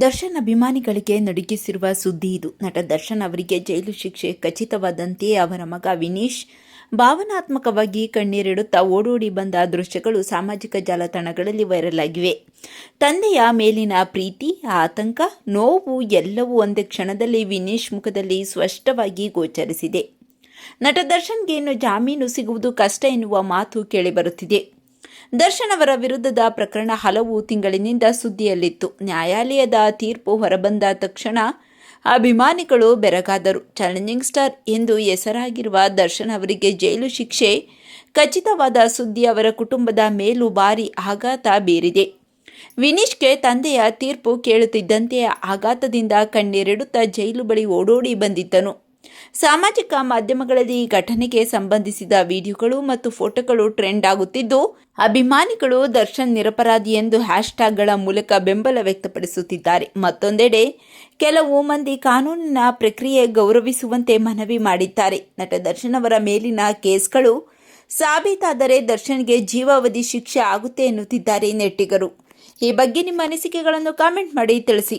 ದರ್ಶನ್ ಅಭಿಮಾನಿಗಳಿಗೆ ನಡುಗಿಸಿರುವ ಸುದ್ದಿ ಇದು. ನಟ ದರ್ಶನ್ ಅವರಿಗೆ ಜೈಲು ಶಿಕ್ಷೆ ಖಚಿತವಾದಂತೆ ಅವರ ಮಗ ವಿನೀಶ್ ಭಾವನಾತ್ಮಕವಾಗಿ ಕಣ್ಣೀರಿಡುತ್ತಾ ಓಡೋಡಿ ಬಂದ ದೃಶ್ಯಗಳು ಸಾಮಾಜಿಕ ಜಾಲತಾಣಗಳಲ್ಲಿ ವೈರಲ್ ಆಗಿವೆ. ತಂದೆಯ ಮೇಲಿನ ಪ್ರೀತಿ, ಆತಂಕ, ನೋವು ಎಲ್ಲವೂ ಒಂದೇ ಕ್ಷಣದಲ್ಲಿ ವಿನೀಶ್ ಮುಖದಲ್ಲಿ ಸ್ಪಷ್ಟವಾಗಿ ಗೋಚರಿಸಿದೆ. ನಟ ದರ್ಶನ್ಗೆ ಇನ್ನು ಜಾಮೀನು ಸಿಗುವುದು ಕಷ್ಟ ಎನ್ನುವ ಮಾತು ಕೇಳಿಬರುತ್ತಿದೆ. ದರ್ಶನ್ ಅವರ ವಿರುದ್ಧದ ಪ್ರಕರಣ ಹಲವು ತಿಂಗಳಿನಿಂದ ಸುದ್ದಿಯಲ್ಲಿತ್ತು. ನ್ಯಾಯಾಲಯದ ತೀರ್ಪು ಹೊರಬಂದ ತಕ್ಷಣ ಅಭಿಮಾನಿಗಳು ಬೆರಗಾದರು. ಚಾಲೆಂಜಿಂಗ್ ಸ್ಟಾರ್ ಎಂದು ಹೆಸರಾಗಿರುವ ದರ್ಶನ್ ಅವರಿಗೆ ಜೈಲು ಶಿಕ್ಷೆ, ಖಚಿತವಾದ ಸುದ್ದಿ ಅವರ ಕುಟುಂಬದ ಮೇಲೂ ಭಾರಿ ಆಘಾತ ಬೀರಿದೆ. ವಿನೀಶ್ಗೆ ತಂದೆಯ ತೀರ್ಪು ಕೇಳುತ್ತಿದ್ದಂತೆ ಆಘಾತದಿಂದ ಕಣ್ಣೀರಿಡುತ್ತಾ ಜೈಲು ಬಳಿ ಓಡೋಡಿ ಬಂದಿದ್ದನು. ಸಾಮಾಜಿಕ ಮಾಧ್ಯಮಗಳಲ್ಲಿ ಈ ಘಟನೆಗೆ ಸಂಬಂಧಿಸಿದ ವಿಡಿಯೋಗಳು ಮತ್ತು ಫೋಟೋಗಳು ಟ್ರೆಂಡ್ ಆಗುತ್ತಿದ್ದು, ಅಭಿಮಾನಿಗಳು ದರ್ಶನ್ ನಿರಪರಾಧಿ ಎಂದು ಹ್ಯಾಶ್ಟ್ಯಾಗ್ಗಳ ಮೂಲಕ ಬೆಂಬಲ ವ್ಯಕ್ತಪಡಿಸುತ್ತಿದ್ದಾರೆ. ಮತ್ತೊಂದೆಡೆ, ಕೆಲವು ಮಂದಿ ಕಾನೂನಿನ ಪ್ರಕ್ರಿಯೆ ಗೌರವಿಸುವಂತೆ ಮನವಿ ಮಾಡಿದ್ದಾರೆ. ನಟ ದರ್ಶನ್ ಅವರ ಮೇಲಿನ ಕೇಸ್ಗಳು ಸಾಬೀತಾದರೆ ದರ್ಶನ್ಗೆ ಜೀವಾವಧಿ ಶಿಕ್ಷೆ ಆಗುತ್ತೆ ಎನ್ನುತ್ತಿದ್ದಾರೆ ನೆಟ್ಟಿಗರು. ಈ ಬಗ್ಗೆ ನಿಮ್ಮ ಅನಿಸಿಕೆಗಳನ್ನು ಕಾಮೆಂಟ್ ಮಾಡಿ ತಿಳಿಸಿ.